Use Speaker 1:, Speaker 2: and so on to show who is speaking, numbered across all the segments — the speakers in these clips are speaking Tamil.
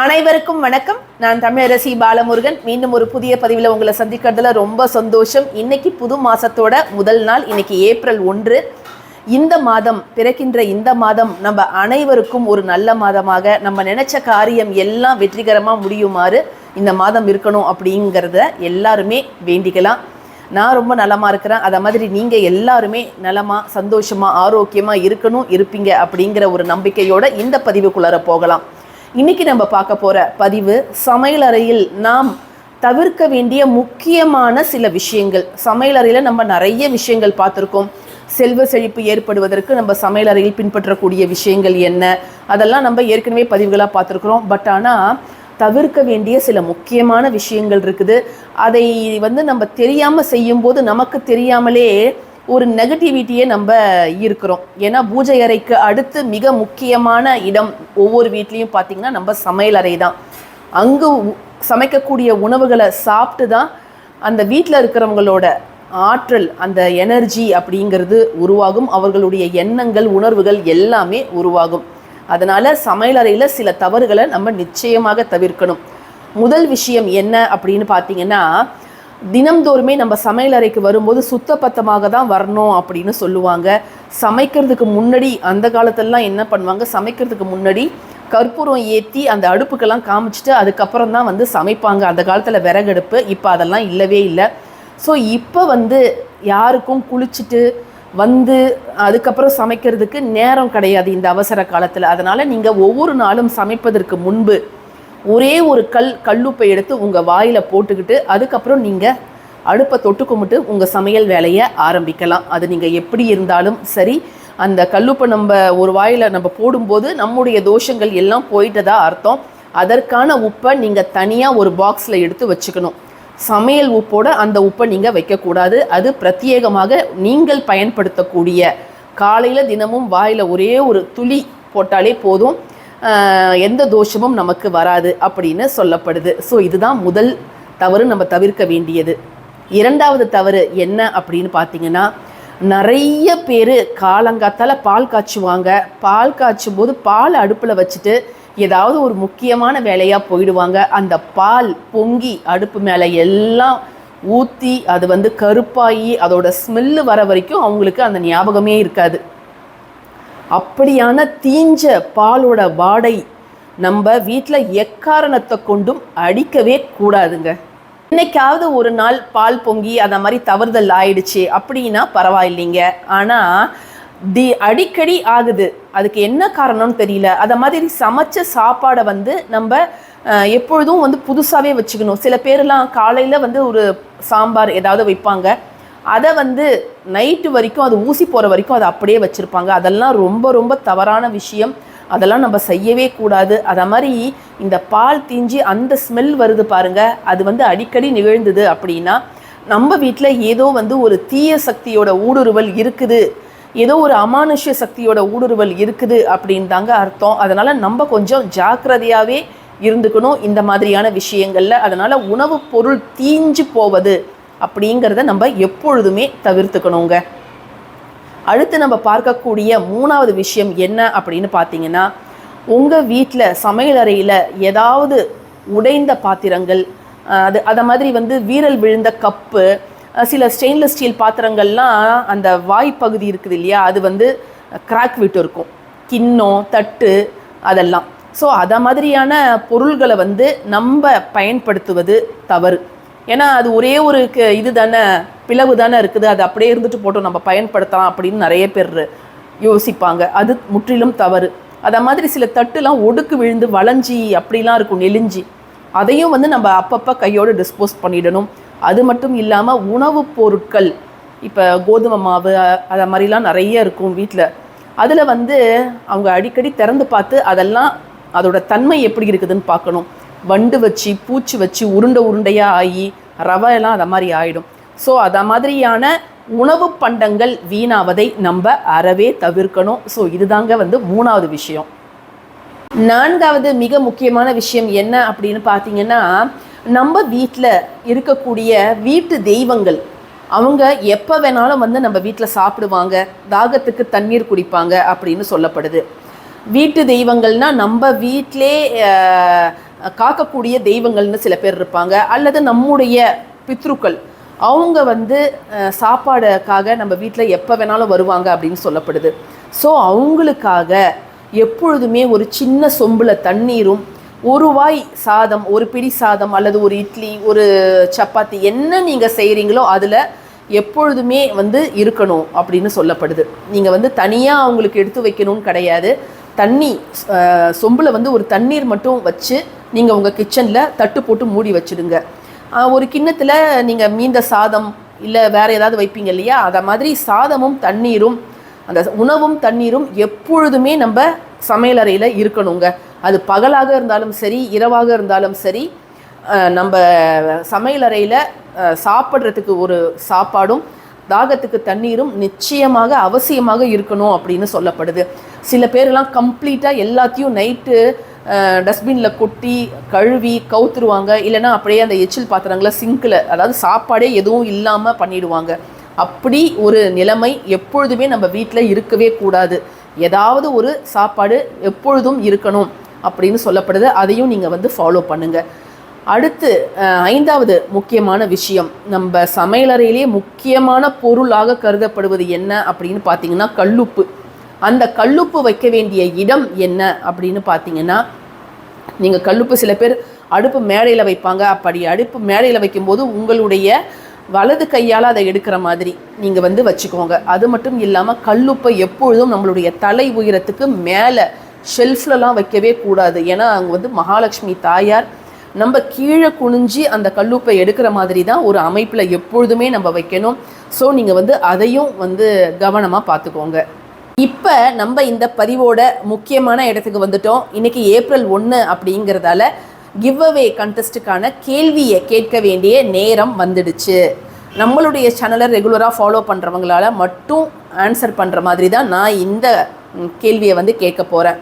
Speaker 1: அனைவருக்கும் வணக்கம். நான் தமிழரசி பாலமுருகன். மீண்டும் ஒரு புதிய பதிவில் உங்களை சந்திக்கிறதுல ரொம்ப சந்தோஷம். இன்னைக்கு புது மாசத்தோட முதல் நாள் இன்னைக்கு ஏப்ரல் ஒன்று. இந்த மாதம் பிறக்கின்ற இந்த மாதம் நம்ம அனைவருக்கும் ஒரு நல்ல மாதமாக நம்ம நினைச்ச காரியம் எல்லாம் வெற்றிகரமாக முடியுமாறு இந்த மாதம் இருக்கணும் அப்படிங்கிறத எல்லாருமே வேண்டிக்கலாம். நான் ரொம்ப நலமாக இருக்கிறேன். அதை மாதிரி நீங்கள் எல்லாருமே நலமாக சந்தோஷமாக ஆரோக்கியமாக இருக்கணும் இருப்பீங்க அப்படிங்கிற ஒரு நம்பிக்கையோட இந்த பதிவுக்குள்ளார போகலாம். இன்னைக்கு நம்ம பார்க்க போகிற பதிவு சமையலறையில் நாம் தவிர்க்க வேண்டிய முக்கியமான சில விஷயங்கள். சமையலறையில் நம்ம நிறைய விஷயங்கள் பார்த்துருக்கோம். செல்வ செழிப்பு ஏற்படுவதற்கு நம்ம சமையலறையில் பின்பற்றக்கூடிய விஷயங்கள் என்ன? அதெல்லாம் நம்ம ஏற்கனவே பதிவுகளாக பார்த்துருக்குறோம். பட் ஆனால் தவிர்க்க வேண்டிய சில முக்கியமான விஷயங்கள் இருக்குது. அதை வந்து நம்ம தெரியாமல் செய்யும்போது நமக்கு தெரியாமலே ஒரு நெகட்டிவிட்டியே நம்ம இருக்கிறோம். ஏன்னா பூஜை அறைக்கு அடுத்து மிக முக்கியமான இடம் ஒவ்வொரு வீட்லேயும் பார்த்திங்கன்னா நம்ம சமையல் அறை தான். அங்கு சமைக்கக்கூடிய உணவுகளை சாப்பிட்டு தான் அந்த வீட்டில் இருக்கிறவங்களோட ஆற்றல் அந்த எனர்ஜி அப்படிங்கிறது உருவாகும். அவர்களுடைய எண்ணங்கள் உணர்வுகள் எல்லாமே உருவாகும். அதனால் சமையலறையில் சில தவறுகளை நம்ம நிச்சயமாக தவிர்க்கணும். முதல் விஷயம் என்ன அப்படின்னு பார்த்தீங்கன்னா தினம்தோறுமே நம்ம சமையலறைக்கு வரும்போது சுத்தபத்தமாக தான் வரணும் அப்படின்னு சொல்லுவாங்க. சமைக்கிறதுக்கு முன்னாடி அந்த காலத்திலலாம் என்ன பண்ணுவாங்க? சமைக்கிறதுக்கு முன்னாடி கற்பூரம் ஏற்றி அந்த அடுப்புக்கெல்லாம் காமிச்சிட்டு அதுக்கப்புறம் தான் வந்து சமைப்பாங்க. அந்த காலத்தில் விறகடுப்பு இப்போ அதெல்லாம் இல்லவே இல்லை. ஸோ இப்போ வந்து யாருக்கும் குளிச்சுட்டு வந்து அதுக்கப்புறம் சமைக்கிறதுக்கு நேரம் கிடையாது இந்த அவசர காலத்தில். அதனால் நீங்கள் ஒவ்வொரு நாளும் சமைப்பதற்கு முன்பு ஒரே ஒரு கல் கல்லுப்பை எடுத்து உங்கள் வாயில் போட்டுக்கிட்டு அதுக்கப்புறம் நீங்கள் அடுப்பை தொட்டு கும்பிட்டு உங்கள் சமையல் வேலையை ஆரம்பிக்கலாம். அது நீங்கள் எப்படி இருந்தாலும் சரி. அந்த கல்லுப்பை நம்ம ஒரு வாயில் நம்ம போடும்போது நம்முடைய தோஷங்கள் எல்லாம் போயிட்டதா அர்த்தம். அதற்கான உப்பை நீங்கள் தனியாக ஒரு பாக்ஸில் எடுத்து வச்சுக்கணும். சமையல் உப்போட அந்த உப்பை நீங்கள் வைக்கக்கூடாது. அது பிரத்யேகமாக நீங்கள் பயன்படுத்தக்கூடிய காலையில் தினமும் வாயில் ஒரே ஒரு துளி போட்டாலே போதும். எந்த தோஷமும் நமக்கு வராது அப்படின்னு சொல்லப்படுது. ஸோ இதுதான் முதல் தவறு நம்ம தவிர்க்க வேண்டியது. இரண்டாவது தவறு என்ன அப்படின்னு பார்த்தீங்கன்னா நிறைய பேர் காலங்காத்தால் பால் காய்ச்சுவாங்க. பால் காய்ச்சும் போது பால் அடுப்பில் வச்சுட்டு ஏதாவது ஒரு முக்கியமான வேலையாக போயிடுவாங்க. அந்த பால் பொங்கி அடுப்பு மேலே எல்லாம் ஊற்றி அது வந்து கருப்பாகி அதோட ஸ்மெல்லு வர வரைக்கும் அவங்களுக்கு அந்த ஞாபகமே இருக்காது. அப்படியான தீஞ்ச பாலோட வாடை நம்ம வீட்டில் எக்காரணத்தை கொண்டும் அடிக்கவே கூடாதுங்க. இன்னைக்காவது ஒரு நாள் பால் பொங்கி அந்த மாதிரி தவறுதல் ஆயிடுச்சு அப்படின்னா பரவாயில்லைங்க. ஆனால் தி அடிக்கடி ஆகுது. அதுக்கு என்ன காரணம்னு தெரியல. அதை மாதிரி சமைச்ச சாப்பாடை வந்து நம்ம எப்பொழுதும் வந்து புதுசாகவே வச்சுக்கணும். சில பேர்லாம் காலையில் வந்து ஒரு சாம்பார் ஏதாவது வைப்பாங்க. அதை வந்து நைட்டு வரைக்கும் அது ஊசி போகிற வரைக்கும் அதை அப்படியே வச்சுருப்பாங்க. அதெல்லாம் ரொம்ப ரொம்ப தவறான விஷயம். அதெல்லாம் நம்ம செய்யவே கூடாது. அதை மாதிரி இந்த பால் தீஞ்சி அந்த ஸ்மெல் வருது பாருங்கள் அது வந்து அடிக்கடி நிகழ்ந்தது அப்படின்னா நம்ம வீட்டில் ஏதோ வந்து ஒரு தீய சக்தியோட ஊடுருவல் இருக்குது. ஏதோ ஒரு அமானுஷ்ய சக்தியோட ஊடுருவல் இருக்குது அப்படின்னு தாங்க அர்த்தம். அதனால் நம்ம கொஞ்சம் ஜாக்கிரதையாகவே இருந்துக்கணும் இந்த மாதிரியான விஷயங்களில். அதனால் உணவுப் பொருள் தீஞ்சு போவது அப்படிங்கிறத நம்ம எப்பொழுதுமே தவிர்த்துக்கணுங்க. அடுத்து நம்ம பார்க்கக்கூடிய மூணாவது விஷயம் என்ன அப்படின்னு பார்த்தீங்கன்னா உங்கள் வீட்டில் சமையலறையில் ஏதாவது உடைந்த பாத்திரங்கள் அது அதை மாதிரி வந்து வீரல் விழுந்த கப்பு சில ஸ்டெயின்லெஸ் ஸ்டீல் பாத்திரங்கள்லாம் அந்த வாய்ப்பகுதி இருக்குது இல்லையா அது வந்து கிராக் விட்டு இருக்கும். கிண்ணம் தட்டு அதெல்லாம். ஸோ அதை மாதிரியான பொருள்களை வந்து நம்ம பயன்படுத்துவது தவறு. ஏன்னா அது ஒரே ஒரு க- இது தானே பிளவு தானே இருக்குது. அது அப்படியே இருந்துட்டு போட்டோம் நம்ம பயன்படுத்தலாம் அப்படின்னு நிறைய பேர் யோசிப்பாங்க. அது முற்றிலும் தவறு. அதை மாதிரி சில தட்டுலாம் ஒடுக்கு விழுந்து வளைஞ்சி அப்படிலாம் இருக்கும் நெலிஞ்சி அதையும் வந்து நம்ம அப்பப்போ கையோடு டிஸ்போஸ் பண்ணிடணும். அது மட்டும் இல்லாமல் உணவுப் பொருட்கள் இப்போ கோதுமை மாவு அதை மாதிரிலாம் நிறைய இருக்கும் வீட்டில் அதில் வந்து அவங்க அடிக்கடி திறந்து பார்த்து அதெல்லாம் அதோட தன்மை எப்படி இருக்குதுன்னு பார்க்கணும். வண்டு வச்சு பூச்சி வச்சு உருண்டை உருண்டையாக ஆகி ரவை எல்லாம் அதை மாதிரி ஆயிடும். ஸோ அதை மாதிரியான உணவு பண்டங்கள் வீணாவதை நம்ம அறவே தவிர்க்கணும். ஸோ இதுதாங்க வந்து மூணாவது விஷயம். நான்காவது மிக முக்கியமான விஷயம் என்ன அப்படின்னு பார்த்தீங்கன்னா நம்ம வீட்டில் இருக்கக்கூடிய வீட்டு தெய்வங்கள் அவங்க எப்போ வேணாலும் வந்து நம்ம வீட்டில் சாப்பிடுவாங்க தாகத்துக்கு தண்ணீர் குடிப்பாங்க அப்படின்னு சொல்லப்படுது. வீட்டு தெய்வங்கள்னா நம்ம வீட்டிலே காக்கக்கூடிய தெய்வங்கள்னு சில பேர் இருப்பாங்க. அல்லது நம்முடைய பித்ருக்கள் அவங்க வந்து சாப்பாடுக்காக நம்ம வீட்டில் எப்போ வேணாலும் வருவாங்க அப்படின்னு சொல்லப்படுது. ஸோ அவங்களுக்காக எப்பொழுதுமே ஒரு சின்ன சொம்பில் தண்ணீரும் ஒரு வாய் சாதம் ஒரு பிடி சாதம் அல்லது ஒரு இட்லி ஒரு சப்பாத்தி என்ன நீங்கள் செய்கிறீங்களோ அதில் எப்பொழுதுமே வந்து இருக்கணும் அப்படின்னு சொல்லப்படுது. நீங்கள் வந்து தனியாக அவங்களுக்கு எடுத்து வைக்கணும்னு கிடையாது. தண்ணி சொம்பில் வந்து ஒரு தண்ணீர் மட்டும் வச்சு நீங்கள் உங்கள் கிச்சனில் தட்டு போட்டு மூடி வச்சிடுங்க. ஒரு கிண்ணத்தில் நீங்கள் மீந்த சாதம் இல்லை வேறு ஏதாவது வைப்பீங்க இல்லையா? அதை மாதிரி சாதமும் தண்ணீரும் அந்த உணவும் தண்ணீரும் எப்பொழுதுமே நம்ம சமையலறையில் இருக்கணுங்க. அது பகலாக இருந்தாலும் சரி இரவாக இருந்தாலும் சரி நம்ம சமையலறையில் சாப்பிட்றதுக்கு ஒரு சாப்பாடும் தாகத்துக்கு தண்ணீரும் நிச்சயமாக அவசியமாக இருக்கணும் அப்படின்னு சொல்லப்படுது. சில பேரெல்லாம் கம்ப்ளீட்டாக எல்லாத்தையும் நைட்டு டஸ்ட்பினில் கொட்டி கழுவி கவுத்துருவாங்க. இல்லைன்னா அப்படியே அந்த எச்சில் பாத்திரங்களை சிங்கில் அதாவது சாப்பாடே எதுவும் இல்லாமல் பண்ணிடுவாங்க. அப்படி ஒரு நிலைமை எப்பொழுதுமே நம்ம வீட்டில் இருக்கவே கூடாது. ஏதாவது ஒரு சாப்பாடு எப்பொழுதும் இருக்கணும் அப்படின்னு சொல்லப்படுது. அதையும் நீங்கள் வந்து ஃபாலோ பண்ணுங்கள் அடுத்து ஐந்தாவது முக்கியமான விஷயம். நம்ம சமையலறையிலேயே முக்கியமான பொருளாக கருதப்படுவது என்ன அப்படின்னு பார்த்தீங்கன்னா கல்லுப்பு. அந்த கல்லுப்பு வைக்க வேண்டிய இடம் என்ன அப்படின்னு பார்த்தீங்கன்னா நீங்கள் கல்லுப்பு சில பேர் அடுப்பு மேடையில் வைப்பாங்க. அப்படி அடுப்பு மேடையில் வைக்கும்போது உங்களுடைய வலது கையால் அதை எடுக்கிற மாதிரி நீங்கள் வந்து வச்சுக்கோங்க. அது மட்டும் இல்லாமல் கல்லுப்பை எப்பொழுதும் நம்மளுடைய தலை உயரத்துக்கு மேலே ஷெல்ஃப்லலாம் வைக்கவே கூடாது. ஏன்னா அங்கே வந்து மகாலட்சுமி தாயார் நம்ம கீழே குனிஞ்சி அந்த கல்லுப்பை எடுக்கிற மாதிரி தான் ஒரு அமைப்பில் எப்பொழுதுமே நம்ம வைக்கணும். ஸோ நீங்கள் வந்து அதையும் வந்து கவனமாக பார்த்துக்கோங்க. இப்போ நம்ம இந்த பதிவோட முக்கியமான இடத்துக்கு வந்துட்டோம். இன்னைக்கு ஏப்ரல் ஒன்று அப்படிங்கிறதால கிவ் அவே கண்டெஸ்ட்டுக்கான கேள்வியை கேட்க வேண்டிய நேரம் வந்துடுச்சு. நம்மளுடைய சேனலை ரெகுலராக ஃபாலோ பண்ணுறவங்களால மட்டும் ஆன்சர் பண்ணுற மாதிரி தான் நான் இந்த கேள்வியை வந்து கேட்க போகிறேன்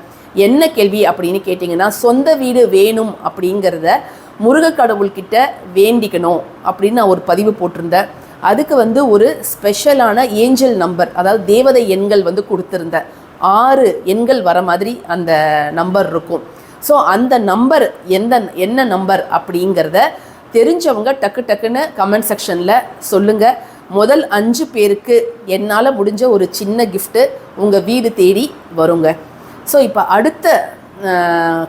Speaker 1: என்ன கேள்வி அப்படின்னு கேட்டிங்கன்னா சொந்த வீடு வேணும் அப்படிங்கிறத முருக கடவுள்கிட்ட வேண்டிக்கணும் அப்படின்னு நான் ஒரு பதிவு போட்டிருந்தேன். அதுக்கு வந்து ஒரு ஸ்பெஷலான ஏஞ்சல் நம்பர் அதாவது தேவதை எண்கள் வந்து கொடுத்துருந்த ஆறு எண்கள் வர மாதிரி அந்த நம்பர் இருக்கும். ஸோ அந்த நம்பர் எந்த என்ன நம்பர் அப்படிங்கிறத தெரிஞ்சவங்க டக்கு டக்குன்னு கமெண்ட் செக்ஷனில் சொல்லுங்கள் முதல் அஞ்சு பேருக்கு என்னால் முடிஞ்ச ஒரு சின்ன கிஃப்ட்டு உங்கள் வீடு தேடி வருங்க. ஸோ இப்போ அடுத்த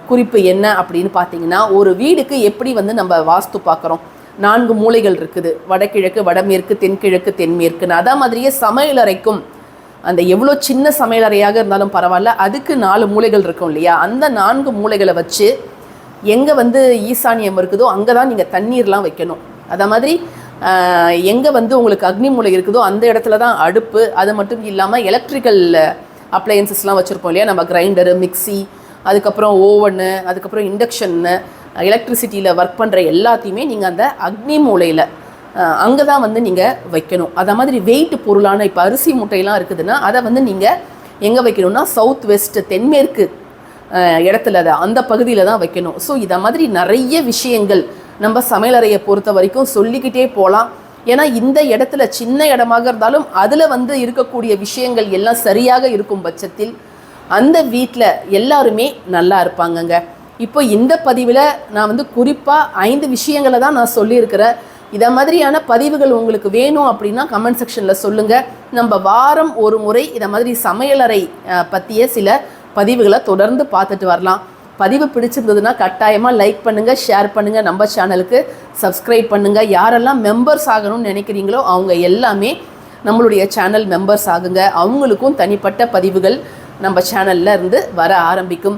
Speaker 1: குறிப்பு என்ன அப்படின்னு பார்த்தீங்கன்னா ஒரு வீடுக்கு எப்படி வந்து நம்ம வாஸ்து பார்க்குறோம் நான்கு மூலைகள் இருக்குது. வடகிழக்கு வடமேற்கு தென்கிழக்கு தென்மேற்குன்னு அதே மாதிரியே சமையலறைக்கும் அந்த எவ்வளோ சின்ன சமையலறையாக இருந்தாலும் பரவாயில்ல அதுக்கு நாலு மூலைகள் இருக்கும் இல்லையா? அந்த நான்கு மூலைகளை வச்சு எங்கே வந்து ஈசானியம் இருக்குதோ அங்கே தான் நீங்கள் தண்ணீர்லாம் வைக்கணும். அதே மாதிரி எங்கே வந்து உங்களுக்கு அக்னி மூலை இருக்குதோ அந்த இடத்துல தான் அடுப்பு. அது மட்டும் இல்லாமல் எலக்ட்ரிக்கல் அப்ளையன்சஸ்லாம் வச்சுருப்போம் இல்லையா? நம்ம கிரைண்டரு மிக்ஸி அதுக்கப்புறம் ஓவனு அதுக்கப்புறம் இண்டக்ஷன்னு எலக்ட்ரிசிட்டியில் ஒர்க் பண்ணுற எல்லாத்தையுமே நீங்கள் அந்த அக்னி மூலையில் அங்கே தான் வந்து நீங்கள் வைக்கணும். அதை மாதிரி வெயிட் பொருளான இப்போ அரிசி முட்டையெல்லாம் இருக்குதுன்னா அதை வந்து நீங்கள் எங்கே வைக்கணும்னா சவுத் வெஸ்ட் தென்மேற்கு இடத்துல அதை அந்த பகுதியில் தான் வைக்கணும். ஸோ இதை மாதிரி நிறைய விஷயங்கள் நம்ம சமையலறையை பொறுத்த வரைக்கும் சொல்லிக்கிட்டே போகலாம் ஏன்னா இந்த இடத்துல சின்ன இடமாக இருந்தாலும் அதில் வந்து இருக்கக்கூடிய விஷயங்கள் எல்லாம் சரியாக இருக்கும் பட்சத்தில் அந்த வீட்டில் எல்லாருமே நல்லா இருப்பாங்கங்க. இப்போ இந்த பதிவில் நான் வந்து குறிப்பாக ஐந்து விஷயங்களை தான் நான் சொல்லியிருக்கிறேன். இதை மாதிரியான பதிவுகள் உங்களுக்கு வேணும் அப்படின்னா கமெண்ட் செக்ஷனில் சொல்லுங்கள் நம்ம வாரம் ஒரு முறை இதை மாதிரி சமையலறை பற்றிய சில பதிவுகளை தொடர்ந்து பார்த்துட்டு வரலாம். பதிவு பிடிச்சிருந்ததுன்னா கட்டாயமாக லைக் பண்ணுங்கள் ஷேர் பண்ணுங்கள் நம்ம சேனலுக்கு சப்ஸ்கிரைப் பண்ணுங்கள் யாரெல்லாம் மெம்பர்ஸ் ஆகணும்னு நினைக்கிறீங்களோ அவங்க எல்லாமே நம்மளுடைய சேனல் மெம்பர்ஸ் ஆகுங்க. அவங்களுக்கும் தனிப்பட்ட பதிவுகள் நம்ம சேனல்ல இருந்து வர ஆரம்பிக்கும்.